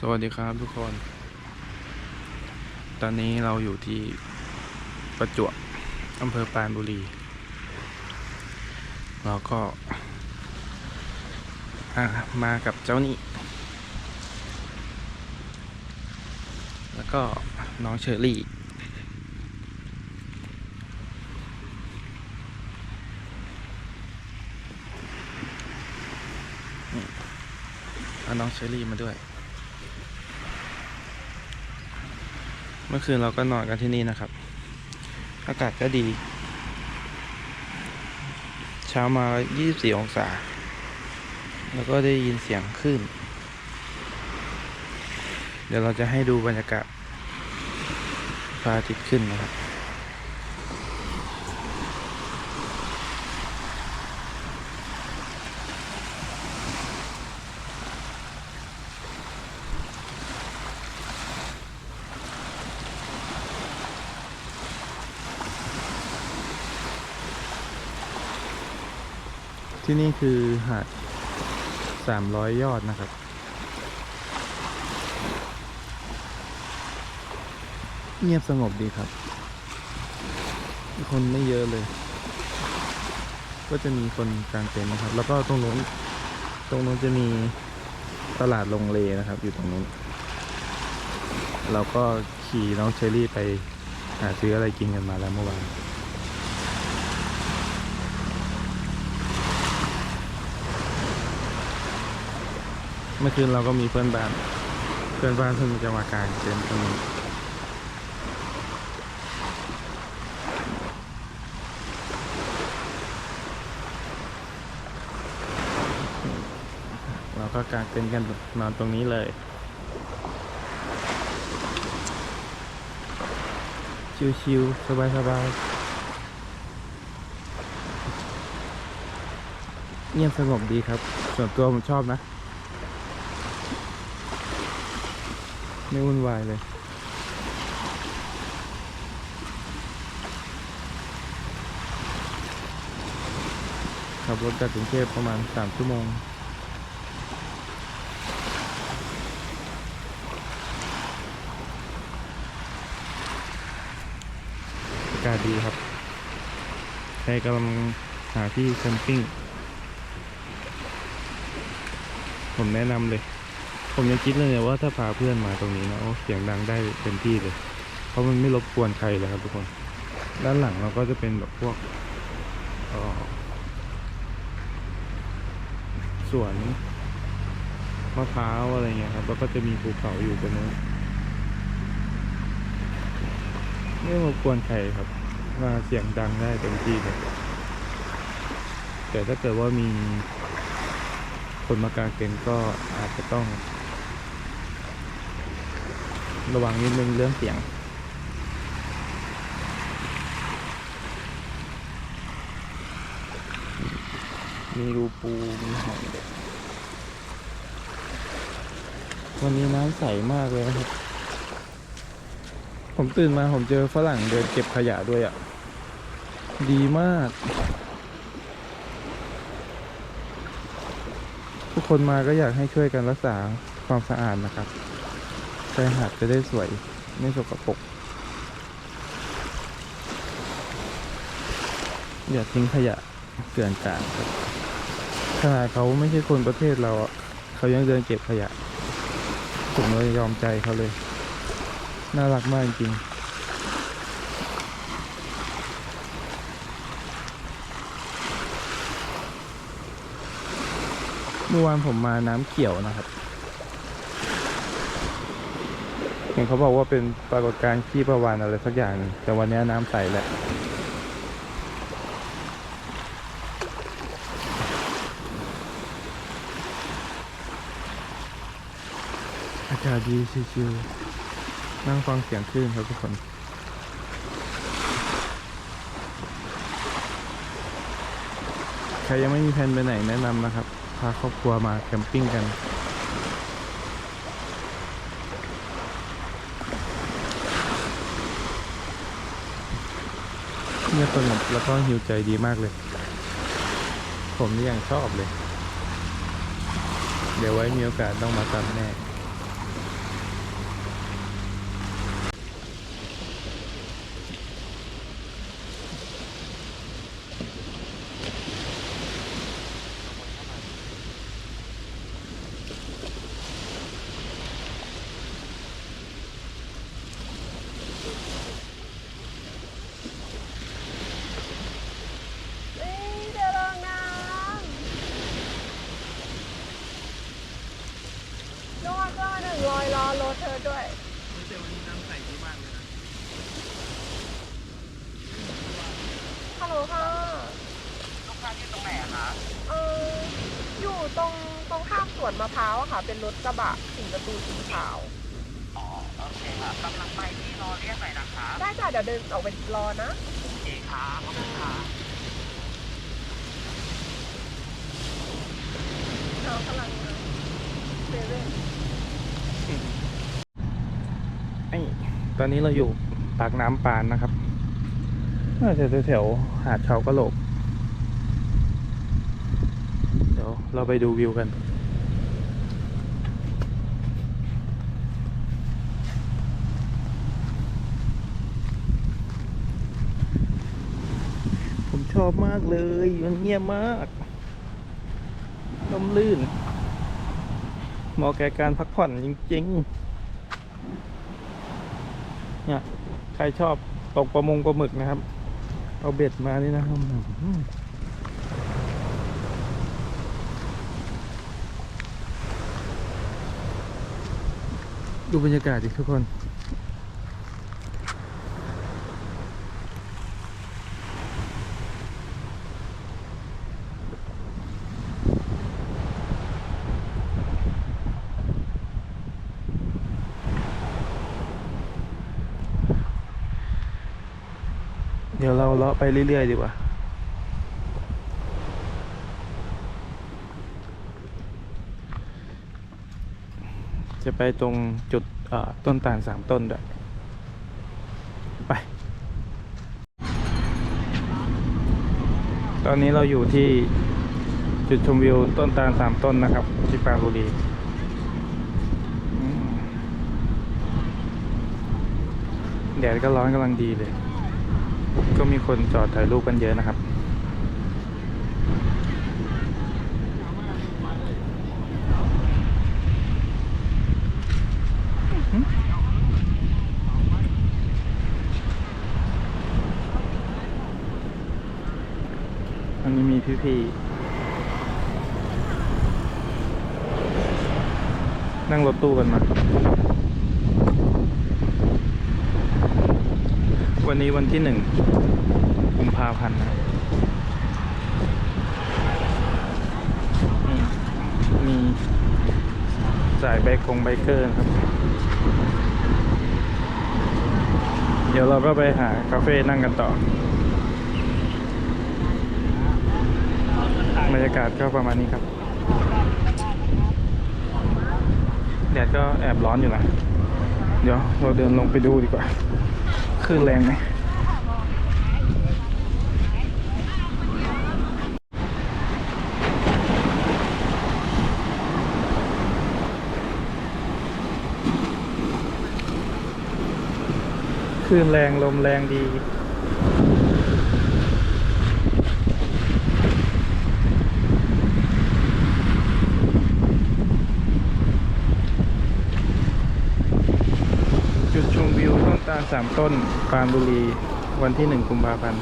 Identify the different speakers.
Speaker 1: สวัสดีครับทุกคน ตอนนี้เราอยู่ที่ประจวบอำเภอปรานบุรี เราก็มากับเจ้านี่ แล้วก็น้องเชอรี่นี่เอาน้องเชอรี่มาด้วย เมื่อคืนเราก็นอนกันที่นี่นะครับ อากาศก็ดี เช้ามา 24 องศา แล้วก็ได้ยินเสียงคลื่น เดี๋ยวเราจะให้ดูบรรยากาศพระอาทิตย์ขึ้นนะครับ ที่นี่คือหาด300ยอดนะครับ เงียบสงบดีครับ คนไม่เยอะเลย ก็จะมีคนกลางเต็นท์นะครับ แล้วก็ตรงนู้นตรงนู้นจะมีตลาดลงเลนะครับ อยู่ตรงนู้น เราก็ขี่น้องเชอรี่ไปหาซื้ออะไรกินกันมาแล้วเมื่อวาน เมื่อคืนเราก็มีเพื่อนบ้าน เพื่อนบ้านเพิ่งจะมากางเต็นท์ตรงนี้เราก็กางเต็นท์กันนอนตรงนี้เลยชิวๆสบายๆเงียบสงบดีครับ ส่วนตัวผมชอบนะ ไม่วุ่นวายเลย ขับรถจากกรุงเทพประมาณสามชั่วโมง อากาศดีครับใครกำลังหาที่แคมปิ้งผมแนะนำเลย ผมยังคิดเลยเนี่ยว่าถ้าพาเพื่อนมาตรงนี้นะโอ้เสียงดังได้เต็มที่เลย เพราะมันไม่รบกวนใครเลยครับทุกคน ด้านหลังเราก็จะเป็นแบบพวกสวนมะพร้าวอะไรเงี้ยครับแล้วก็จะมีภูเขาอยู่ตรงนู้นไม่รบกวนใครครับว่าเสียงดังได้เต็มที่เลยแต่ถ้าเกิดว่ามีคนมากางเต็นท์ก็อาจจะต้อง ระวังนิดนึงเรื่องเสียง มีรูปู มีหอยวันนี้น้ำใสมากเลยนะครับ ผมตื่นมาผมเจอฝรั่งเดินเก็บขยะด้วยอะ่ะ ดีมาก ทุกคนมาก็อยากให้ช่วยกันรักษาความสะอาดนะครับ ชายหาดจะได้สวยไม่สกปรกอย่าทิ้งขยะเกลื่อนกลาดขนาดเขาไม่ใช่คนประเทศเราอะเขายังเดินเก็บขยะผมเลยยอมใจเขาเลย น่ารักมากจริงเมื่อวานผมมาน้ำเขียวนะครับ เห็นเขาบอกว่าเป็นปรากฏการณ์ขี้ประวานอะไรสักอย่าง แต่วันนี้น้ำใสแหละอากาศดีชิวๆนั่งฟังเสียงคลื่นครับทุกคนใครยังไม่มีแผนไปไหนแนะนำนะครับ พาครอบครัวมาแคมปิ้งกัน เงียบสงบแล้วก็หิวใจดีมากเลย ผมนี่ยังชอบเลย เดี๋ยวไว้มีโอกาสต้องมาตามแน่
Speaker 2: ยอดยอดหนึ่งร้อยล้อรถเธอด้วย
Speaker 1: เดี๋ยววันนี้น้ำใสดีมากเลยนะ
Speaker 2: ฮัลโหลค่ะ
Speaker 3: ลูกค้าที่ตรงไหนอะคะ
Speaker 2: เอออยู่ตรงตรงข้ามสวนมะพร้าวอะค่ะ เป็นรถกระบะสีประตูสีขาว
Speaker 3: อ๋อ โอเคค่ะกำลังไปที่รอเรียกหน่อยนะคะ
Speaker 2: ได้จ้ะเดี๋ยวเดินออกไปรอนะ
Speaker 3: โอเคค่ะขอบคุณค่ะ
Speaker 2: เรากำลังมาเซเว่น
Speaker 1: ไอ้ ตอนนี้เราอยู่ปากน้ำปานนะครับน่าจะแถวหาดเขากะโหลก เดี๋ยวเราไปดูวิวกันผมชอบมากเลย มันเงียบมากลมลื่น เหมาะแก่การพักผ่อนจริง ๆ เนี่ยใครชอบตกประมงปลาหมึกนะครับ เอาเบ็ดมานี่นะครับดูบรรยากาศดิทุกคน ดี๋ยวเราเลาะไปเรื่อย ๆ ดีกว่า จะไปตรงจุดต้นตาลสามต้นด้วยไป ตอนนี้เราอยู่ที่จุดชมวิวต้นตาลสามต้นนะครับ ที่ปราบุรีแดดก็ร้อนกำลังดีเลย ก็มีคนจอดถ่ายรูปกันเยอะนะครับ อันนี้มีพี่ๆนั่งรถตู้กันมา วันนี้วันที่หนึ่งกุมภาพันธ์นะนี่มีสายไบคงไบเกอร์ครับ เดี๋ยวเราก็ไปหาคาเฟ่นั่งกันต่อบรรยากาศก็ประมาณนี้ครับแดดก็แอบร้อนอยู่นะ เดี๋ยวเราเดินลงไปดูดีกว่า คลื่นแรงไหมคลื่นแรงลมแรงดี ต้นตาลสามต้นปรานบุรี วันที่หนึ่งกุมภาพันธ์